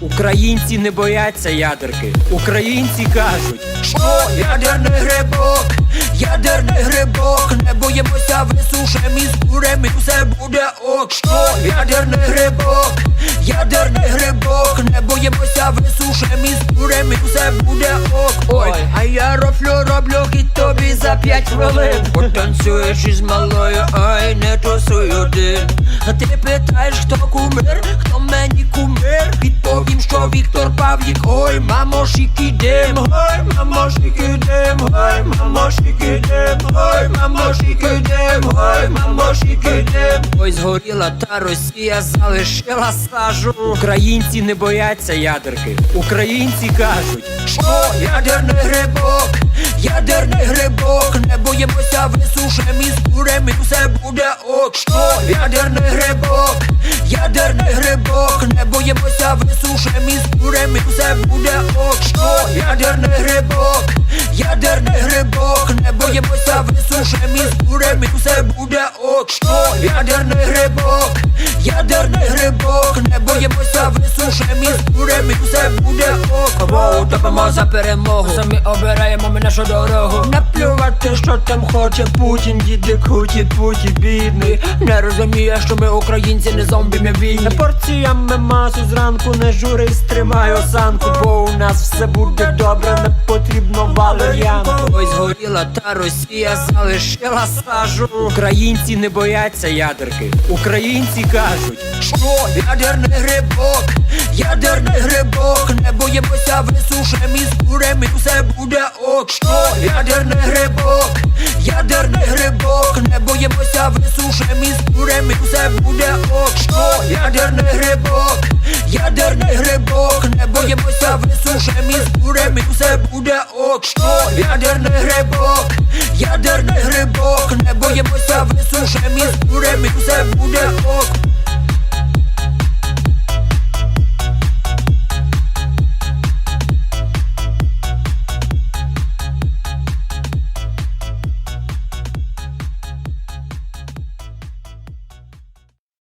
Українці не бояться ядерки. Українці кажуть, Що ядерний грибок, ядерний грибок, не боїмося, висушем і скурем, і все буде ок. Що ядерний грибок, ядерний грибок, не боїмося, висушем і скурем, і все буде ок. Ой, а я роблю, роблю хід за п'ять хвилин. Потанцюєш із малою, ай, не тусуй один. А ти питаєш, хто кумир, хто мені кумир? Відповім, що Віктор Павлік, ой, мамо, шікідим, ой, мамо, шікідим, ой, мамо, шікідим, ой, мамо, шікідим, мамо, шікідим. ой, згоріла та Росія залишила сажу. Українці не бояться ядерки. Українці кажуть, Що ядерний грибок, ядерний грибок, не боїмося, висушем і скурем, і все буде ок. Що ядерний грибок, ядерний грибок, не боїмося, висушем і скурем, і все буде ок. Що ядерний грибок, боїмося, висушем і скурем, і все буде ок. Що ядерний грибок, ядерний грибок, топимо за перемогу. Самі обираємо ми нашу дорогу. Наплювати, що там хоче Путін, діди куті, путі, бідний. Не розуміє, що ми українці, не зомбі, ми вільні. порціями масу зранку не журись, тримай осанку, бо у нас все буде добре, не потрібно валер'янку. Ой, згоріла та Росія залишила сажу. Українці не бояться ядерки. Українці кажуть, Що ядерний грибок, ядерний грибок, не боїмося, висушем і скурем, і все буде ок. Що ядерний грибок, ядерний грибок, не боїмося, висушем і скурем, і все буде ок. Що ядерний грибок, ядерний грибок, не боїмося, висушем і скурем, і все буде ок. Що ядерний грибок, ядерний грибок, не боїмося, висушем і скурем, і все буде ок.